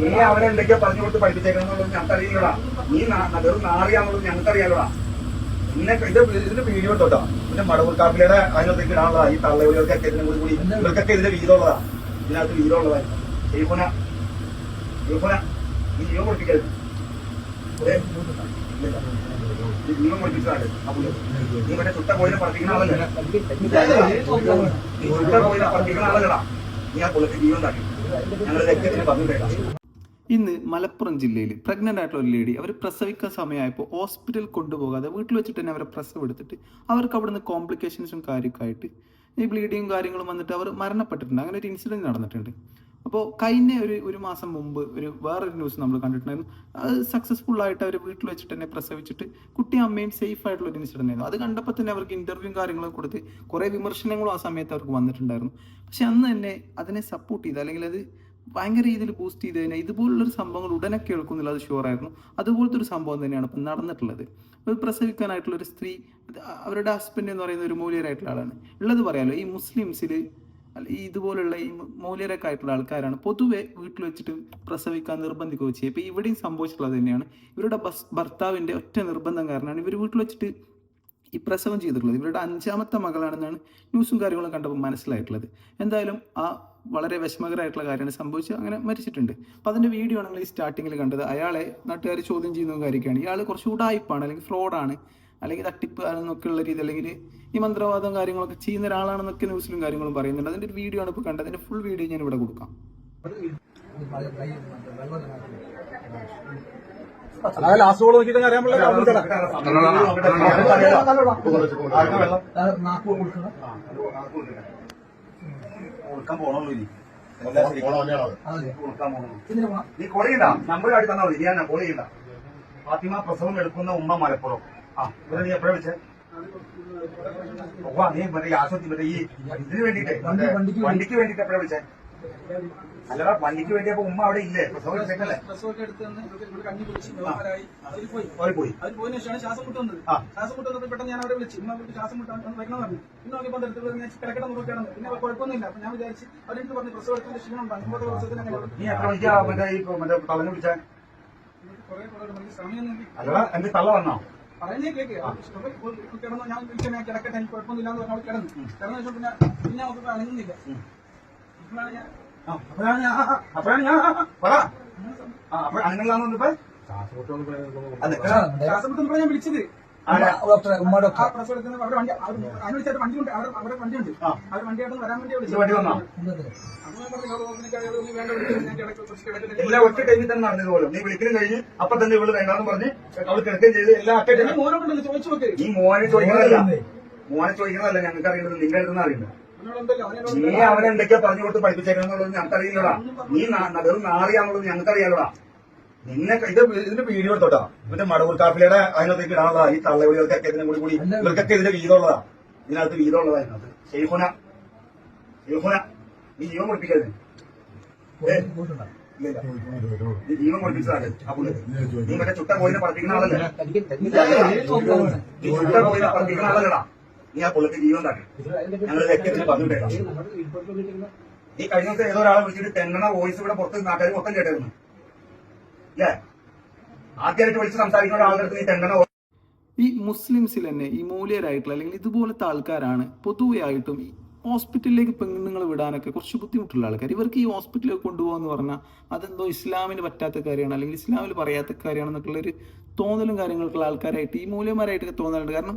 നീ അവനെ എന്തൊക്കെയാ പറഞ്ഞു കൊടുത്ത് പഠിപ്പിച്ചേക്കണമെന്നുള്ളത് ഞങ്ങൾക്കറിയില്ലടാ. നീ നാ- വെറും നാറിയാന്നുള്ളത് ഞങ്ങൾക്കറിയാലോടാ നിന്നെ ഇത് ഇതിന്റെ വീഡിയോ എടുത്തോട്ടോ പിന്നെ മടവൂർ കാപ്പിലയുടെ അതിനകത്തേക്ക് ഇടാനുള്ളതാ. ഈ തള്ളവലികൾക്കൊക്കെ ഇതിനെ കൂടി കൂടി ഇവർക്കൊക്കെ ഇതിന്റെ വീതമുള്ളതാ ഇതിനകത്ത് വീതമുള്ളതാ ജീവന ജീവന നീ ജീവൻ. നീ ജീവൻ പുള്ളി. നീ മറ്റേ ചുട്ട കോയിനെ പഠിപ്പിക്കുന്ന ആളല്ലേ? നീ ചുട്ട കോയിനെ പഠിപ്പിക്കുന്ന ആളല്ലടാ നീ ആ പുള്ളിക്ക് ജീവൻ താക്കി ഇന്ന് മലപ്പുറം ജില്ലയിൽ പ്രഗ്നന്റ് ആയിട്ടുള്ള ഒരു ലേഡി അവർ പ്രസവിക്കാൻ സമയമായപ്പോൾ ഹോസ്പിറ്റൽ കൊണ്ടുപോകാതെ വീട്ടിൽ വെച്ചിട്ട് തന്നെ അവരെ പ്രസവം എടുത്തിട്ട് അവർക്ക് അവിടുന്ന് കോംപ്ലിക്കേഷൻസും കാര്യമൊക്കെ ആയിട്ട് ഈ ബ്ലീഡിങ്ങും കാര്യങ്ങളും വന്നിട്ട് അവർ മരണപ്പെട്ടിട്ടുണ്ട്. അങ്ങനെ ഒരു ഇൻസിഡന്റ് നടന്നിട്ടുണ്ട്. അപ്പോൾ കഴിഞ്ഞ ഒരു ഒരു മാസം മുമ്പ് ഒരു വേറൊരു ന്യൂസ് നമ്മൾ കണ്ടിട്ടുണ്ടായിരുന്നു. അത് സക്സസ്ഫുൾ ആയിട്ട് അവർ വീട്ടിൽ വെച്ചിട്ട് തന്നെ പ്രസവിച്ചിട്ട് കുട്ടിയും അമ്മയും സേഫ് ആയിട്ടുള്ള ഒരു ഇൻസിഡന്റ് ആയിരുന്നു. അത് കണ്ടപ്പോൾ തന്നെ അവർക്ക് ഇന്റർവ്യൂവും കാര്യങ്ങളും കൊടുത്ത് കുറേ വിമർശനങ്ങളും ആ സമയത്ത് അവർക്ക് വന്നിട്ടുണ്ടായിരുന്നു. പക്ഷെ അന്ന് തന്നെ അതിനെ സപ്പോർട്ട് ചെയ്ത് അല്ലെങ്കിൽ അത് ഭയങ്കര രീതിയിൽ ബൂസ്റ്റ് ചെയ്ത് കഴിഞ്ഞാൽ ഇതുപോലുള്ളൊരു സംഭവങ്ങൾ ഉടനെ കേൾക്കുന്നില്ല അത് ഷുവറായിരുന്നു അതുപോലത്തെ ഒരു സംഭവം തന്നെയാണ് ഇപ്പം നടന്നിട്ടുള്ളത്. ഒരു പ്രസവിക്കാനായിട്ടുള്ള ഒരു സ്ത്രീ അവരുടെ ഹസ്ബൻഡ് എന്ന് പറയുന്ന ഒരു മൂല്യരായിട്ടുള്ള ആളാണ്. ഉള്ളത് പറയാലോ ഈ മുസ്ലിംസിൽ ഇതുപോലുള്ള ഈ മൂല്യരൊക്കെ ആയിട്ടുള്ള ആൾക്കാരാണ് പൊതുവെ വീട്ടിൽ വെച്ചിട്ട് പ്രസവിക്കാൻ നിർബന്ധിക്കുകയോ ചെയ്യുക. ഇപ്പോൾ ഇവിടെയും സംഭവിച്ചിട്ടുള്ളത് തന്നെയാണ്. ഇവരുടെ ബസ് ഭർത്താവിന്റെ ഒറ്റ നിർബന്ധം കാരണമാണ് ഇവർ വീട്ടിൽ വെച്ചിട്ട് ഈ പ്രസവം ചെയ്തിട്ടുള്ളത്. ഇവരുടെ അഞ്ചാമത്തെ മകളാണെന്നാണ് ന്യൂസും കാര്യങ്ങളും കണ്ടപ്പോൾ മനസ്സിലായിട്ടുള്ളത്. എന്തായാലും ആ വളരെ വിഷമകരമായിട്ടുള്ള കാര്യമാണ് സംഭവിച്ചത് അങ്ങനെ മരിച്ചിട്ടുണ്ട്. അപ്പോൾ അതിന്റെ വീഡിയോ ആണെങ്കിൽ ഈ സ്റ്റാർട്ടിങ്ങിൽ കണ്ടത്. അയാളെ നാട്ടുകാർ ചോദ്യം ചെയ്യുന്ന കാര്യമൊക്കെയാണ്. ഇയാൾ കുറച്ച് ഉടായ്പാണ് അല്ലെങ്കിൽ ഫ്രോഡാണ് അല്ലെങ്കിൽ തട്ടിപ്പ് എന്നൊക്കെയുള്ള രീതി അല്ലെങ്കിൽ ഈ മന്ത്രവാദം കാര്യങ്ങളൊക്കെ ചെയ്യുന്ന ഒരാളാണെന്നൊക്കെ ന്യൂസിലും കാര്യങ്ങളും പറയുന്നുണ്ട് അതിന്റെ ഒരു വീഡിയോ ആണ് ഇപ്പോൾ കണ്ടത് അതിന്റെ ഫുൾ വീഡിയോ ഞാൻ ഇവിടെ കൊടുക്കാം ലാസ്റ്റ് നോക്കിയിട്ട് അറിയാൻ കൊടുക്കാൻ ഇനി നീ കോൾ ചെയ്യണ്ട നമ്പർ കാട്ടി തന്നാൽ മതി ഞാൻ കോൾ ചെയ്യണ്ട ഫാത്തിമ പ്രസവം എടുക്കുന്ന ഉമ്മ മലപ്പുറം നീ എപ്പോഴാ വിളിച്ചേ? ഓ നീ മറ്റേ ഈ ആശുപത്രി മറ്റേ ഈ ഇതിന് വേണ്ടിട്ടേ വണ്ടിക്ക് വേണ്ടിട്ട് എപ്പോഴാ വിളിച്ചേ? അല്ലടാ വണ്ടിക്ക് വേണ്ടിയപ്പോ ഉമ്മ അവിടെ ഇല്ലേ? പ്രസവം പ്രസവമൊക്കെ എടുത്ത് പോയി. അവർ പോയതിനു ശേഷമാണ് ശ്വാസം. ശ്വാസം പെട്ടെന്ന് ഞാൻ അവരെ വിളിച്ചു ഇമ്മ അവർക്ക് ശ്വാസം മുട്ടാൻ വരണം പറഞ്ഞു. പിന്നെ നോക്കിയപ്പോൾ അടുത്ത് ഞാൻ കിടക്കണം നോക്കിയാണ്. പിന്നെ കുഴപ്പമൊന്നുമില്ല. അപ്പൊ ഞാൻ വിചാരിച്ച് അവരെടുത്ത് പറഞ്ഞു പ്രസവം എടുത്തതിന്റെ ക്ഷീണം ഉണ്ടാകും ഒമ്പത് വർഷത്തിന് അങ്ങനെ നീ എത്ര മണിക്കാ മറ്റേ ഈ മറ്റേ തലന്ന് വിളിച്ചേ? കുറെ കുറെ നമുക്ക് സമയമൊന്നും അല്ലടാ എന്റെ തള്ള വന്നോ? പറയുന്നേ കേക്ക്. കിടന്നു ഞാൻ വിളിക്കാൻ ഞാൻ കിടക്കട്ടെ എനിക്ക് കുഴപ്പമൊന്നുമില്ല എന്ന് പറഞ്ഞു കിടന്നു. കിടന്ന ശേഷം പിന്നെ പിന്നെ അവർക്ക് അണങ്ങുന്നില്ല ഇപ്പോഴാണ് ഞാൻ ആ, അപ്പോഴാണ് ഞാൻ അപ്പോഴാണ് ഞാൻ പറ. ആ അപ്പൊ അങ്ങനെയാന്ന് വന്നപ്പോ അതെ. ശ്വാസം മുട്ടുമ്പോൾ ഞാൻ വിളിച്ചത്. വണ്ടി വണ്ടി ഉണ്ട്. അവിടെ. അവർ വണ്ടിയായിട്ട് വരാൻ വേണ്ടി വണ്ടി വന്നോ? അപ്പൊ ഞാൻ പറഞ്ഞു "ഇവൾ ഓർമ്മയ്ക്ക് അയാൾ ഒന്നും വേണ്ട ഒറ്റ ടൈമിൽ തന്നെ നടന്നത് പോലും. നീ വിളിക്കലും കഴിഞ്ഞ് അപ്പൊ തന്നെ ഇവൾ വേണ്ടാന്ന് പറഞ്ഞ് അവൾ കിടക്കുകയും ചെയ്ത് എല്ലാം ഒറ്റ എന്നെ ടൈമിൽ. മോനോണ്ടല്ലോ ചോദിച്ചു നോക്ക്? നീ മോനെ ചോദിക്കുന്നതല്ല മോനെ ചോദിക്കുന്നതല്ല ഞങ്ങൾക്ക് അറിയുന്നത് നിന്റെ അടുത്ത് അവനോട് നീ അവനെന്തൊക്കെയാ പറഞ്ഞു കൊടുത്ത് പഠിപ്പിച്ചേക്കണമെന്നുള്ളത് ഞങ്ങൾക്കറിയില്ലടാ. നാ- വെറും നാറിയാന്നുള്ളത് ഞങ്ങൾക്കറിയാലോടാ. നിന്നെ ഇത് ഇതിന്റെ വീഡിയോ എടുത്തോട്ടാ. ഇവന്റെ മടവൂർ കാപ്പിലയുടെ അതിനകത്തേക്ക് ഇടാനുള്ളതാ ഈ തള്ളവിളികൾക്കൊക്കെ ഇതിനും കൂടി കൂടി ഇവർക്കൊക്കെ ഇതിന്റെ വീതമുള്ളതാ ഇതിനകത്ത് വീതമുള്ളതാ ഇതിനകത്ത്. ഷെയ്ഖുന. ഷെയ്ഖുന നീ ജീവൻ? ഇല്ലില്ല. നീ ജീവൻ നീ മറ്റേ ചുട്ട കോയിനെ പഠിപ്പിക്കുന്ന ആളല്ലേ? നീ ചുട്ട കോയിനെ പഠിപ്പിക്കുന്ന ആളല്ലടാ. നീ ആ പുള്ളിക്ക് ജീവൻ താക്കി ഞങ്ങൾ ലക്ഷ്യത്തിന് പറഞ്ഞിട്ടേക്കാം ഈ കഴിഞ്ഞ ദിവസം ഏതോ ഒരാളെ വിളിച്ചിട്ട് തെന്നണ വോയിസ് ഇവിടെ പുറത്ത് നാട്ടുകാർ മൊത്തം കേട്ടായിരുന്നു നീ ഈ മുസ്ലിംസിൽ തന്നെ ഈ മൂല്യരായിട്ടുള്ള അല്ലെങ്കിൽ ഇതുപോലത്തെ ആൾക്കാരാണ് പൊതുവെയായിട്ടും ഹോസ്പിറ്റലിലേക്ക് പെണ്ണുങ്ങൾ വിടാനൊക്കെ കുറച്ച് ബുദ്ധിമുട്ടുള്ള ആൾക്കാർ. ഇവർക്ക് ഈ ഹോസ്പിറ്റലിലേക്ക് കൊണ്ടുപോകാന്ന് പറഞ്ഞാൽ അതെന്തോ ഇസ്ലാമിന് പറ്റാത്ത കാര്യമാണ് അല്ലെങ്കിൽ ഇസ്ലാമിൽ പറയാത്ത കാര്യമാണെന്നൊക്കെയുള്ളൊരു തോന്നലും കാര്യങ്ങൾക്കുള്ള ആൾക്കാരായിട്ട് ഈ മൂല്യന്മാരായിട്ടൊക്കെ തോന്നലുണ്ട് കാരണം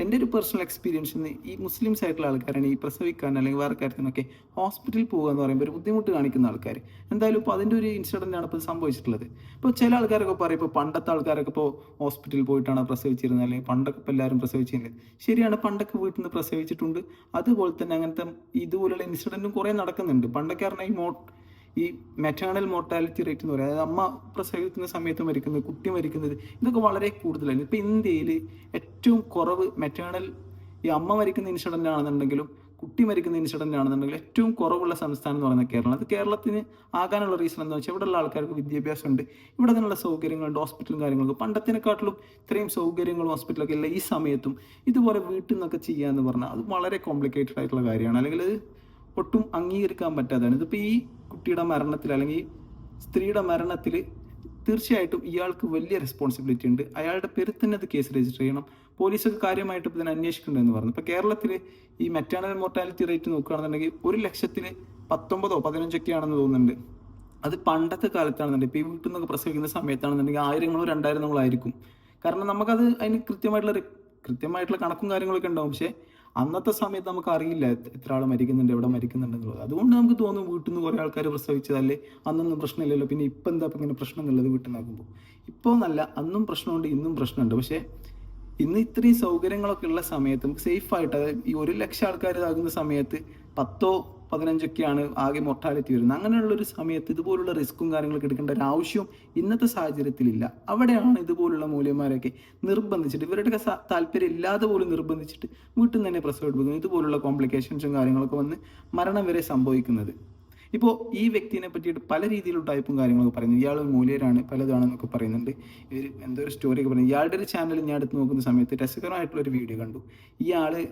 എന്റെ ഒരു പേഴ്സണൽ എക്സ്പീരിയൻസിൽ ഈ മുസ്ലിംസ് ആയിട്ടുള്ള ആൾക്കാരാണ് ഈ പ്രസവിക്കാൻ അല്ലെങ്കിൽ വേറെ കാര്യത്തിനൊക്കെ ഹോസ്പിറ്റലിൽ പോകുക എന്ന് പറയുമ്പോൾ ഒരു ബുദ്ധിമുട്ട് കാണിക്കുന്ന ആൾക്കാർ എന്തായാലും ഇപ്പോൾ അതിന്റെ ഒരു ഇൻസിഡന്റ് ആണ് ഇപ്പോൾ സംഭവിച്ചിട്ടുള്ളത്. ഇപ്പോൾ ചില ആൾക്കാരൊക്കെ പറയും ഇപ്പോൾ പണ്ടത്തെ ആൾക്കാരൊക്കെ ഇപ്പോൾ ഹോസ്പിറ്റലിൽ പോയിട്ടാണ് പ്രസവിച്ചിരുന്നത്? അല്ലെങ്കിൽ പണ്ടൊക്കെ ഇപ്പോൾ എല്ലാവരും പ്രസവിച്ചിരുന്നത്. ശരിയാണ് പണ്ടൊക്കെ വീട്ടിൽ നിന്ന് പ്രസവിച്ചിട്ടുണ്ട്. അതുപോലെ തന്നെ അങ്ങനത്തെ ഇതുപോലുള്ള ഇൻസിഡന്റും കുറേ നടക്കുന്നുണ്ട്. പണ്ടൊക്കെ പറഞ്ഞാൽ ഈ മോ ഈ മെറ്റേണൽ മോർട്ടാലിറ്റി റേറ്റ് എന്ന് പറയുന്നത് അമ്മ പ്രസവിക്കുന്ന സമയത്ത് മരിക്കുന്നത് കുട്ടി മരിക്കുന്നത് ഇതൊക്കെ വളരെ കൂടുതലാണ്. ഇപ്പം ഇന്ത്യയിൽ ഏറ്റവും കുറവ് മെറ്റേണൽ ഈ അമ്മ മരിക്കുന്ന ഇൻസിഡന്റ് ആണെന്നുണ്ടെങ്കിലും കുട്ടി മരിക്കുന്ന ഇൻസിഡന്റ് ആണെന്നുണ്ടെങ്കിലും ഏറ്റവും കുറവുള്ള സംസ്ഥാനം എന്ന് പറയുന്നത് കേരളം. അത് കേരളത്തിന് ആകാനുള്ള റീസൺ എന്താ വെച്ചാൽ ഇവിടെയുള്ള ആൾക്കാർക്ക് വിദ്യാഭ്യാസം ഉണ്ട് ഇവിടെ തന്നെയുള്ള സൗകര്യങ്ങളുണ്ട് ഹോസ്പിറ്റലും കാര്യങ്ങളൊക്കെ. പണ്ടത്തിനെക്കാട്ടിലും ഇത്രയും സൗകര്യങ്ങളും ഹോസ്പിറ്റലൊക്കെ ഇല്ല. ഈ സമയത്തും ഇതുപോലെ വീട്ടിൽ നിന്നൊക്കെ ചെയ്യാന്ന് പറഞ്ഞാൽ അത് വളരെ കോംപ്ലിക്കേറ്റഡ് ആയിട്ടുള്ള കാര്യമാണ്. അല്ലെങ്കിൽ അത് ഒട്ടും അംഗീകരിക്കാൻ പറ്റാതാണ്. ഇതിപ്പോൾ ഈ കുട്ടിയുടെ മരണത്തിൽ അല്ലെങ്കിൽ സ്ത്രീയുടെ മരണത്തിൽ തീർച്ചയായിട്ടും ഇയാൾക്ക് വലിയ റെസ്പോൺസിബിലിറ്റി ഉണ്ട്. അയാളുടെ പേരിൽ തന്നെ അത് കേസ് രജിസ്റ്റർ ചെയ്യണം. പോലീസൊക്കെ കാര്യമായിട്ട് ഇതിനെ അന്വേഷിക്കുന്നുണ്ടെന്ന് പറഞ്ഞു. ഇപ്പോൾ കേരളത്തിൽ ഈ മെറ്റാനൽ മോർട്ടാലിറ്റി റേറ്റ് നോക്കുകയാണെന്നുണ്ടെങ്കിൽ ഒരു ലക്ഷത്തിൽ പത്തൊമ്പതോ പതിനഞ്ചൊക്കെ ആണെന്ന് തോന്നുന്നുണ്ട്. അത് പണ്ടത്തെ കാലത്താണെന്നുണ്ടെങ്കിൽ ഇപ്പോൾ ഈ വീട്ടിൽ നിന്നൊക്കെ പ്രസവിക്കുന്ന സമയത്താണെന്നുണ്ടെങ്കിൽ ആയിരങ്ങളോ രണ്ടായിരങ്ങളോ ആയിരിക്കും. കാരണം നമുക്കത് അതിന് കൃത്യമായിട്ടുള്ള കൃത്യമായിട്ടുള്ള കണക്കും കാര്യങ്ങളൊക്കെ ഉണ്ടാവും. പക്ഷേ അന്നത്തെ സമയത്ത് നമുക്ക് അറിയില്ല എത്ര- ആൾ മരിക്കുന്നുണ്ട് എവിടെ മരിക്കുന്നുണ്ടെന്നുള്ളത് അതുകൊണ്ട് നമുക്ക് തോന്നും വീട്ടിൽ നിന്ന് കുറേ ആൾക്കാർ പ്രസവിച്ചതല്ലേ അന്നൊന്നും പ്രശ്നമില്ലല്ലോ. പിന്നെ ഇപ്പം എന്താ ഇങ്ങനെ പ്രശ്നം എന്നുള്ളത് വീട്ടിൽ നിന്നാക്കുമ്പോൾ ഇപ്പോൾ അന്നും പ്രശ്നമുണ്ട് ഇന്നും പ്രശ്നമുണ്ട്. പക്ഷേ ഇന്ന് ഇത്രയും സൗകര്യങ്ങളൊക്കെ ഉള്ള സമയത്ത് നമുക്ക് സേഫ് ആയിട്ട് അതായത് ഈ ഒരു ലക്ഷം ആൾക്കാർ ഇതാകുന്ന സമയത്ത് പത്തോ പതിനഞ്ചൊക്കെയാണ് ആകെ മൊർട്ടാലിറ്റി വരുന്നത്. അങ്ങനെയുള്ള ഒരു സമയത്ത് ഇതുപോലുള്ള റിസ്ക്കും കാര്യങ്ങളൊക്കെ എടുക്കേണ്ട ഒരു ആവശ്യവും ഇന്നത്തെ സാഹചര്യത്തിലില്ല. അവിടെയാണ് ഇതുപോലുള്ള മൂല്യന്മാരൊക്കെ നിർബന്ധിച്ചിട്ട് ഇവരുടെയൊക്കെ സ- താല്പര്യം ഇല്ലാതെ പോലും നിർബന്ധിച്ചിട്ട് വീട്ടിൽ നിന്ന് തന്നെ പ്രസവം എടുക്കുന്നു ഇതുപോലുള്ള കോംപ്ലിക്കേഷൻസും കാര്യങ്ങളൊക്കെ വന്ന് മരണം വരെ സംഭവിക്കുന്നത്. ഇപ്പോൾ ഈ വ്യക്തിനെ പറ്റിയിട്ട് പല രീതിയിലുള്ള ടൈപ്പും കാര്യങ്ങളൊക്കെ പറയുന്നു. ഇയാൾ മൂല്യരാണ് പലതാണെന്നൊക്കെ പറയുന്നുണ്ട്. ഇവർ എന്തോ ഒരു സ്റ്റോറിയൊക്കെ പറയുന്നത് ഇയാളുടെ ഒരു ചാനൽ ഞാൻ എടുത്ത് നോക്കുന്ന സമയത്ത് രസകരമായിട്ടുള്ള ഒരു വീഡിയോ കണ്ടു. ഇയാൾ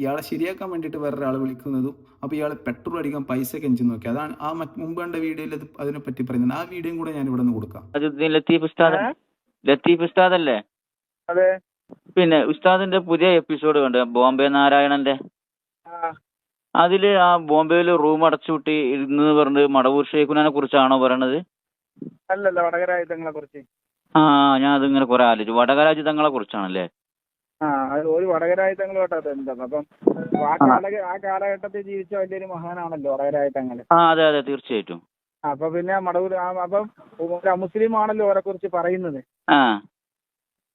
ഇയാളെ ശരിയാക്കാൻ വേണ്ടിയിട്ട് വേറൊരാൾ വിളിക്കുന്നതും അപ്പോൾ ഇയാൾ പെട്രോൾ അടിക്കാൻ പൈസ കെഞ്ചി നോക്കി. അതാണ് ആ മുമ്പ് കണ്ട വീഡിയോയിൽ അത് അതിനെപ്പറ്റി പറയുന്നത്. ആ വീഡിയോയും കൂടെ ഞാൻ ഇവിടെ നിന്ന് കൊടുക്കാം. ലത്തീഫ് ഉസ്താദ് ലത്തീഫ് ഉസ്താദ് അല്ലേ അതെ. പിന്നെ ഉസ്താദിന്റെ പുതിയ എപ്പിസോഡ് കണ്ട് ബോംബെ നാരായണന്റെ. അതിൽ ആ ബോംബെയിൽ റൂം അടച്ചുപൂട്ടി ഇരുന്ന് പറഞ്ഞത് മടവൂർ ഷെയ്ഖുനെ കുറിച്ചാണോ പറയണത്? അല്ലല്ല കുറിച്ച്. ആ ഞാൻ അതിങ്ങനെ കുറെ ആലോചിച്ചു. വടകരാജിതങ്ങളെ കുറിച്ചാണല്ലേ? ആ അത് ഒരു വടകര ആയുധങ്ങളുമായിട്ട് ബന്ധം അപ്പം ആ കാലഘ ആ കാലഘട്ടത്തിൽ ജീവിച്ച വലിയൊരു മഹാനാണല്ലോ വടകര ആയുധങ്ങൾ ആ അതെ അതെ തീർച്ചയായിട്ടും. അപ്പൊ പിന്നെ മടവൂർ അപ്പം ഒരു മുസ്ലിം ആണല്ലോ അവരെ കുറിച്ച് പറയുന്നത്. ആ.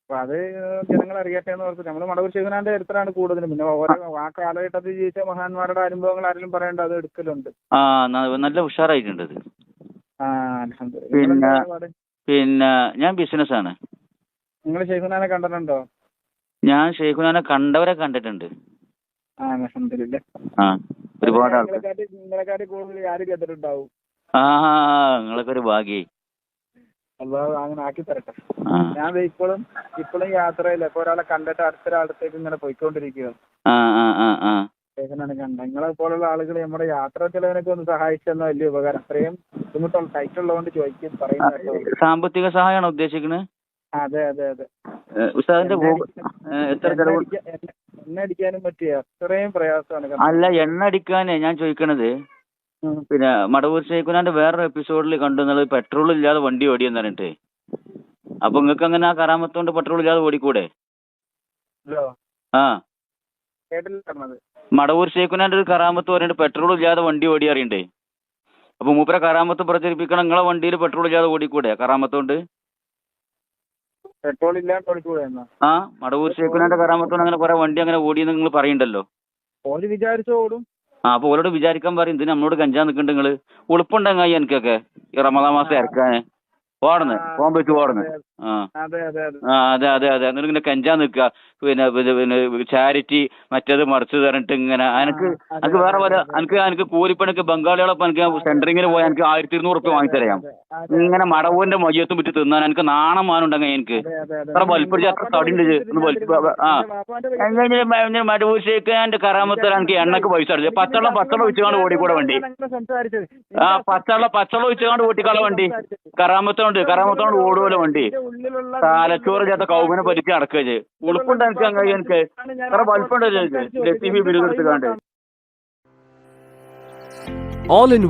അപ്പൊ അത് ജനങ്ങൾ അറിയട്ടെ എന്ന് ഓർത്ത് നമ്മൾ മടവൂർ ശിവനാന്റെ ചരിത്രമാണ് കൂടുതലും. പിന്നെ ഓരോ ആ. കാലഘട്ടത്തിൽ ജീവിച്ച മഹാന്മാരുടെ അനുഭവങ്ങൾ ആരെങ്കിലും പറയേണ്ട അത് എടുക്കലുണ്ട്. ആ നല്ല ഉഷാറായിട്ടുണ്ട് അത്. ആ പിന്നെ- പിന്നെ ഞാൻ ബിസിനസ് ആണ് നിങ്ങൾ ശൈഖുനാനെ കണ്ടിട്ടുണ്ടോ? ഞാൻ ഷെയ്ഖുനാനെ കണ്ടവരെ കണ്ടിട്ടുണ്ട്. ഒരുപാട് ആൾക്കാർ ആ നിങ്ങളൊക്കെ ഒരു ഭാഗ്യേ. അള്ളാഹു അങ്ങനെ ആക്കി തരട്ടെ. ഞാൻ ഇപ്പോഴും ഇപ്പോഴും യാത്രയില്ല ഇപ്പൊ ഒരാളെ കണ്ടിട്ട് അടുത്തൊരാളത്തേക്ക് ഇങ്ങനെ പോയിക്കൊണ്ടിരിക്കുകയാണ്. നിങ്ങളെ പോലുള്ള ആളുകൾ നമ്മുടെ യാത്ര ചിലവിനൊക്കെ ഒന്ന് സഹായിച്ചെന്ന വലിയ ഉപകാരം. അത്രയും ബുദ്ധിമുട്ടുള്ള ടൈറ്റ് ഉള്ളതുകൊണ്ട് ചോദിക്കും പറയുന്നത് സാമ്പത്തിക സഹായമാണോ ഉദ്ദേശിക്കുന്നത് അതെ അതെ അതെ. ഉസ്താദിന്റെ എത്ര ചെലവ് എണ്ണ- അടിക്കാനും പറ്റിയ അത്രയും പ്രയാസമാണ് അല്ല എണ്ണ അടിക്കാനേ ഞാൻ ചോദിക്കണത്. പിന്നെ മടവൂർ ശേഖുനാന്റെ വേറൊരു എപ്പിസോഡിൽ കണ്ടു എന്നുള്ളത് പെട്രോൾ ഇല്ലാതെ വണ്ടി ഓടിയെന്ന് പറഞ്ഞിട്ട്. അപ്പൊ നിങ്ങൾക്ക് അങ്ങനെ ആ കറാമത്തോണ്ട് പെട്രോൾ ഇല്ലാതെ ഓടിക്കൂടെ ആ. മടവൂർ ശേഖുനാന്റെ ഒരു കറാമത്ത് പറഞ്ഞിട്ട് പെട്രോൾ ഇല്ലാതെ വണ്ടി ഓടി അറിയണ്ടേ അപ്പൊ മൂപ്പര കറാമത്ത് പ്രചരിപ്പിക്കണം നിങ്ങളെ വണ്ടിയിൽ പെട്രോൾ ഇല്ലാതെ ഓടിക്കൂടെ കറാമത്തോണ്ട് പെട്രോൾ ഇല്ലാണ്ട് ഓടിക്കൂടെ എന്നാ. ആ മടവൂർ ശേഖുനാന്റെ കറാമത്തോണ്ട് അങ്ങനെ കുറെ വണ്ടി അങ്ങനെ ഓടിയെന്ന് നിങ്ങൾ പറയണ്ടല്ലോ? ഓര് വിചാരിച്ചോ ഓടും. ആ അപ്പൊ ഓരോട് വിചാരിക്കാൻ പറയും ഇതിന് നമ്മളോട് കഞ്ചാൻ നിൽക്കുന്നുണ്ട് നിങ്ങൾ. ഉളുപ്പുണ്ടെങ്കിൽ എനിക്കൊക്കെ? ഈ റമദാൻ മാസം ഇറക്കാന്. ഓടന്ന് പോകാൻ പറ്റും ഓടന്ന് ആ. അതെ അതെ അതെ. ആ അതെ അതെ അതെ. എന്നിട്ട് ഇങ്ങനെ കെഞ്ചാൻ നിൽക്കുക. പിന്നെ പിന്നെ ചാരിറ്റി മറ്റേത് മറിച്ച് തരണിട്ട് ഇങ്ങനെ. എനിക്ക് അനക്ക് എനിക്ക് വേറെ പോലെ അനക്ക് എനിക്ക് എനിക്ക് കൂലിപ്പണിക്ക് ബംഗാളികളൊപ്പം എനിക്ക് സെന്ററിങ്ങിന് പോയാൽ എനിക്ക് ആയിരത്തി ഇരുന്നൂറ് റുപ്യ വാങ്ങിത്തരാം. ഇങ്ങനെ മടവൂരിന്റെ മയ്യത്തും വിറ്റ് തിന്നാൻ എനിക്ക് നാണം മാനുണ്ടെങ്കിൽ എനിക്ക്. അത്ര വലിപ്പൊടി അത്ര തടിണ്ട്. ഒന്ന് വലിപ്പ ആ. എന്റെ മടവൂർ ഷേഖാന്റെ കറാമത്തര എനിക്ക് എണ്ണക്ക് പൈസ അടിച്ചു. പച്ചവെള്ളം പച്ചവെള്ളം ഒഴിച്ചുകൊണ്ട് ഓടിക്കൂടെ വണ്ടി. ആ പച്ചവെള്ളം പച്ചവെള്ളം ഒഴിച്ചുകൊണ്ട് ഓട്ടിക്കാളെ വണ്ടി. കറാമത്തോണ്ട് കറാമത്തോണ്ട് ഓടുമല്ലോ വണ്ടി. തലച്ചോറ് ചേർത്ത കൗമിനെ പറ്റിച്ച് നടക്കുക ഉളുപ്പുണ്ട് എനിക്ക് അങ്ങനെ എനിക്ക്. ഇത്ര വലുപ്പുണ്ടല്ലോ എനിക്ക് ലത്തീഫി ഓൾ കാണ്ട് all in